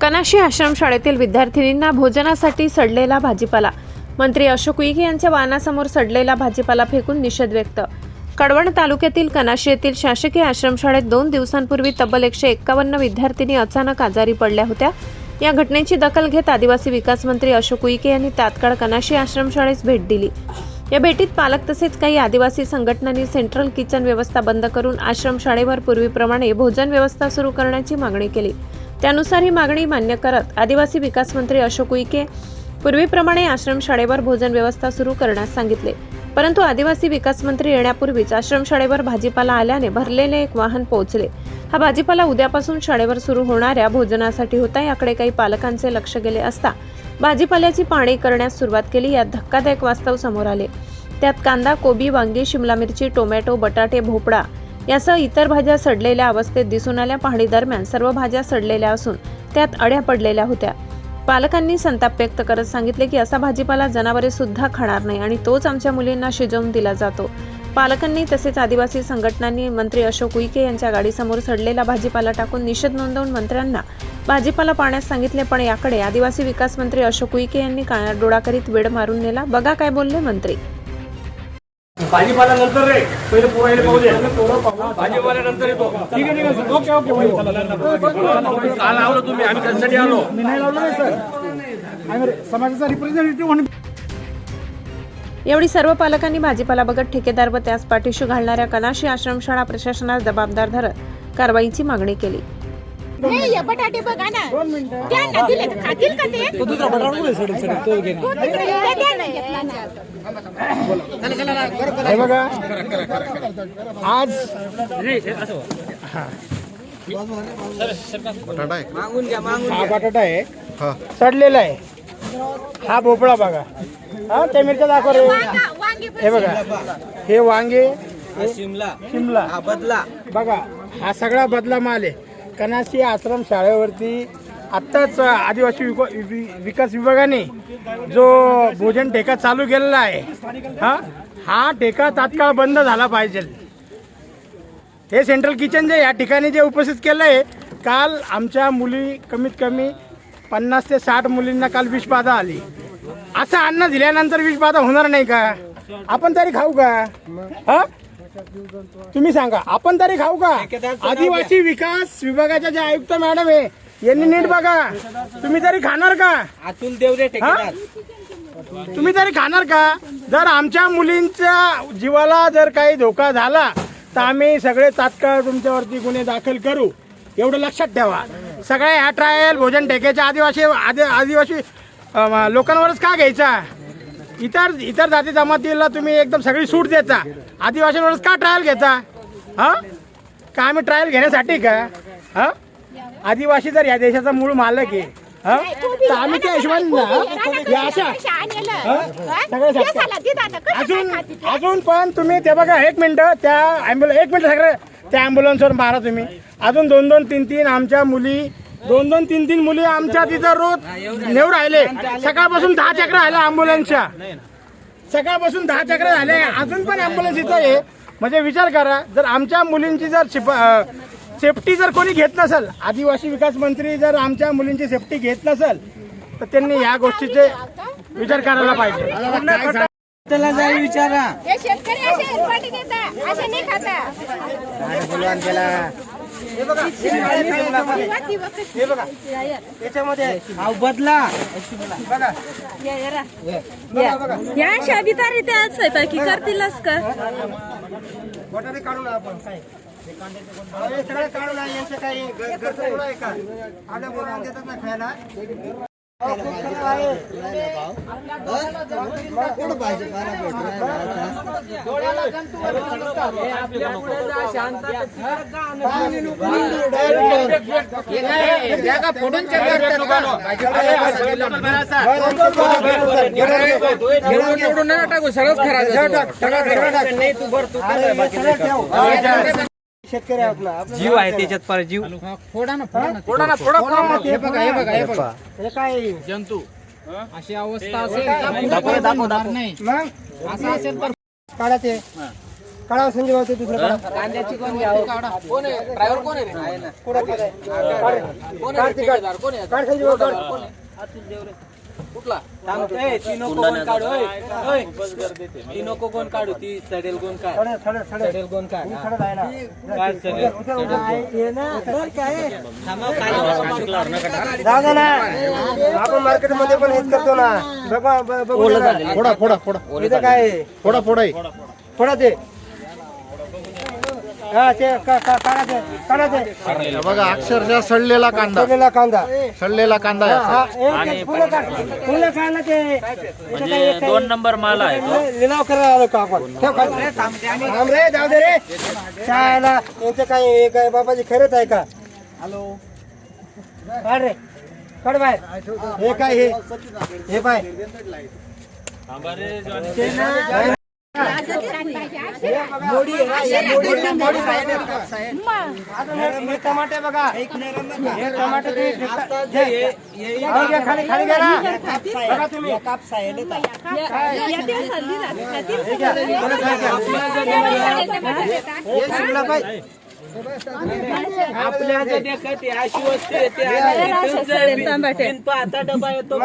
कनाशी आश्रमशाळेतील विद्यार्थिनींना भोजनासाठी सडलेला भाजीपाला. मंत्री अशोक उईके यांच्या वाहनासमोर सडलेला भाजीपाला फेकून निषेध व्यक्त. कडवण तालुक्यातील कनाशी येथील शासकीय आश्रमशाळेत दोन दिवसांपूर्वी तब्बल एकशे एक्कावन्न विद्यार्थिनी अचानक आजारी पडल्या होत्या. या घटनेची दखल घेत आदिवासी विकास मंत्री अशोक उईके यांनी तात्काळ कनाशी आश्रमशाळेस भेट दिली. या भेटीत पालक तसेच काही आदिवासी संघटनांनी सेंट्रल किचन व्यवस्था बंद करून आश्रमशाळेवर पूर्वीप्रमाणे भोजन व्यवस्था सुरू करण्याची मागणी केली. त्यानुसार ही मागणी मान्य करत आदिवासी विकास मंत्री अशोक उईके पूर्वीप्रमाणे आश्रमशाळेवर भोजन व्यवस्था सुरू करण्यास सांगितले. परंतु आदिवासी विकास मंत्री येण्यापूर्वीच आश्रमशाळेवर भाजीपाला आल्याने भरलेले एक वाहन पोहोचले. हा भाजीपाला उद्यापासून शाळेवर सुरू होणाऱ्या भोजनासाठी होता याकडे काही पालकांचे लक्ष गेले असता भाजीपाल्याची पाहणी करण्यास सुरुवात केली यात धक्कादायक वास्तव समोर आले. त्यात कांदा कोबी वांगी शिमला मिरची टोमॅटो बटाटे भोपळा यासह इतर भाज्या सडलेल्या अवस्थेत दिसून आल्या. पाहणी दरम्यान सर्व भाज्या सडलेल्या असून त्यात अड्या पडलेल्या होत्या. पालकांनी संताप व्यक्त करत सांगितले की असा भाजीपाला जनावरे सुद्धा खाणार नाही आणि तोच आमच्या मुलींना शिजवून दिला जातो. पालकांनी तसेच आदिवासी संघटनांनी मंत्री अशोक उईके यांच्या गाडीसमोर सडलेला भाजीपाला टाकून निषेध नोंदवून मंत्र्यांना भाजीपाला पाण्यास सांगितले पण याकडे आदिवासी विकास मंत्री अशोक उईके यांनी काळा डोळा करीत वेळ मारून नेला. बघा काय बोलले मंत्री. भाजीपाला नंतर रे पहिले पोरायला पाहू दे. भाजीपाला नंतर येतो. ठीक आहे ठीक आहे. ओके ओके काल आलो तुम्ही? आम्ही कशासाठी आलो? मी नाही लावलं नाही सर. आम्ही समाजाचा रिप्रेझेंटेटिव्ह म्हणून यावेळी सर्व पालकांनी भाजीपाला बघत ठेकेदार व त्यास पाठीशी घालणाऱ्या कनाशी आश्रमशाळा प्रशासनास जबाबदार धरत कारवाईची मागणी केली. हे ये बटाटे बघा ना. त्यांना दिले तर खातील का ते? तो दुसरा बटाटा हे बघा. आज हा बटाटा आहे. सडलेला आहे. हा भोपळा बघा. हा त्या मिरच्या दाखव रे. वांगे हे बघा. हे वांगे शिमला. शिमला. हा बदला. बघा हा सगळा बदला माल आहे. कनासी आश्रम शाळेवरती आत्ताच आदिवासी विको वि- विकास विभागाने जो भोजन ठेका चालू केलेला आहे हा हा ठेका तात्काळ बंद झाला पाहिजे. हे सेंट्रल किचन जे या ठिकाणी जे उपस्थित केलं आहे काल आमच्या मुली कमीत कमी पन्नास ते साठ मुलींना काल विषबाधा आली. असं अन्न दिल्यानंतर विषबाधा होणार नाही का? आपण तरी खाऊ का? हा? तुम्ही सांगा आपण तरी खाऊ का? आदिवासी विकास विभागाच्या ज्या आयुक्त मॅडम आहे यांनी नीट बघा. तुम्ही तरी खाणार का? अतुल देवरे तुम्ही तरी खाणार का? जर आमच्या मुलींच्या जीवाला जर काही धोका झाला तर आम्ही सगळे तात्काळ तुमच्यावरती गुन्हे दाखल करू. एवढं लक्षात ठेवा. सगळ्या ह्या ट्रायल भोजन टेकेच्या आदिवासी आदि आदिवासी लोकांवरच का घ्यायचा? इतर इतर जाती जमातीला तुम्ही एकदम सगळी सूट देता. आदिवासींवरच का ट्रायल घेता? हां? का आम्ही ट्रायल घेण्यासाठी का? हां? आदिवासी जर या देशाचा मूळ मालक आहे हां? तर आम्ही त्या हिशोबाने या अशा. अजून अजून पण तुम्ही ते बघा एक मिनिट त्या ॲम्ब्युलन्स एक मिनिट सगळं त्या ॲम्ब्युलन्सवर मारा तुम्ही. अजून दोन दोन तीन तीन आमच्या मुली दोन दोन तीन तीन मुली आमच्या तिथं रोज नेऊ राहिले. सकाळपासून दहा चक्र राहिल्या ॲम्ब्युलन्सच्या सकाळपासून दहा चक्र झाले. अजून पण ॲम्ब्युलन्स इथं आहे. म्हणजे विचार करा जर आमच्या मुलींची जर शिप सेफ्टी जर कोणी घेत नसेल आदिवासी विकास मंत्री जर आमच्या मुलींची सेफ्टी घेत नसेल तर त्यांनी ह्या गोष्टीचे विचार करायला पाहिजे. त्याला जाई विचारा. शेतकरी असे हा बदला. या शाबिता रीत्या स्वयंपाकी करतीलच का बटाटे आपण. काय? हे सगळं आहे, यांचं काही घरचं आहे का? पोरांना देतात ना खायला. टाकू सगळंच खराब नाही तू भरतो शेतकरी आहोत ना आपलं जीव आहे त्याच्यात पर जीव. फोडा ना फोडा ना हे बघा हे बघा हे बघा. हे काय? जंतू. अशी अवस्था असेल तर नाही. मग? असं असेल तर काढा ते. काढा संजय भाऊ ते दुसरं काढा. कांद्याची कोण घ्यावं? कोण आहे? ड्रायव्हर कोण आहे काढ. तिकट काढ संजय भाऊ काढ. कुठला? थांब ए, कोण काढू. ओय, ओय. कोण काढू ती सडेल कोण सडेल कोण काय काय ना. आपण मार्केटमध्ये पण हेच करतो ना. बघा. फोडा फोडा फोडा. काय आहे? फोडा फोडा आहे. थोडा ते हा ते का- का- काढा ते काढा ते. हे बघा अक्षरशः सडलेला कांदा. सोलेला कांदा. सडलेला कांदा आहे हा, असा. एक- एक काढ म्हणजे दोन नंबर माल आहे लिलाव करायला आलो का आपण? ठेव खाली. थांब रे जाऊ दे रे. शाळेला यांचं काय हे काय बाबाजी खरंच आहे का? हॅलो. काढ रे. काढ बाहेर. हे काय हे? हे पाय हे टमाटे बघा हे टमाटे खाली खाली ना बघा तुम्ही हे आपल्या जे देखत अशी वस्तू येते पाहता डबा येतो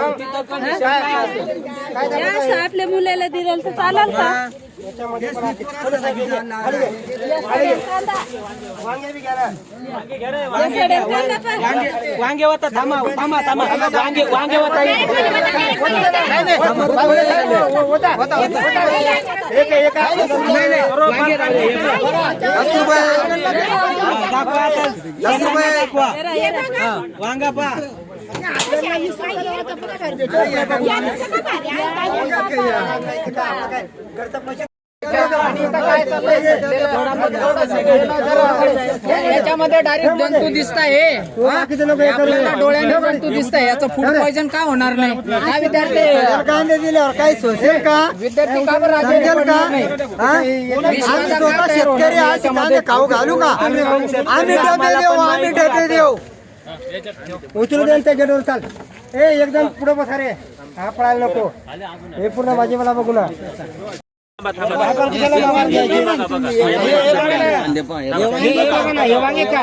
आपल्या मुलाला दिलं तर चालेल का याच्यामध्ये पण आहे. खाली घे. खाली घे. वांगे बी घ्या ना. वांगे वांगे होता थांबा थांबा थांबा वांगे वांगे होता. एक आहे. दाखवा आता. दाखवा. वांगा पा याच्यामध्ये डायरेक्ट जंतू दिसत आहे नये. डोळ्याने जंतू दिसत आहे याचं फूड पॉइझन काय होणार नाही? हा विद्यार्थी. कांदे दिल्यावर काही सोसेल का विद्यार्थी का बरं राजा? समजेल का? पडणार नाही? आम्ही स्वतः शेतकरी आज कांदे खाऊ घालू का? आम्ही डबे देऊ आम्ही डबे देऊ. उचलू दे त्या गेटवर चाल. ए एकदम पुढे बसा रे. हा पळायला नको हे पूर्ण भाजीपाला बघू ना बघा सांगता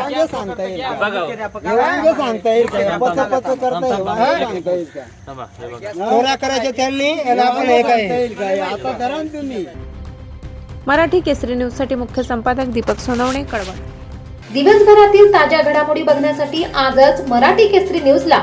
येईल सांगता येईल? चोऱ्या करायच्या त्यांनी आपण हे काय आता करा तुम्ही मराठी केसरी न्यूजसाठी मुख्य संपादक दीपक सोनवणे कळवण दिवसभरातील ताज्या घडामोडी बघण्यासाठी आजच मराठी केसरी न्यूजला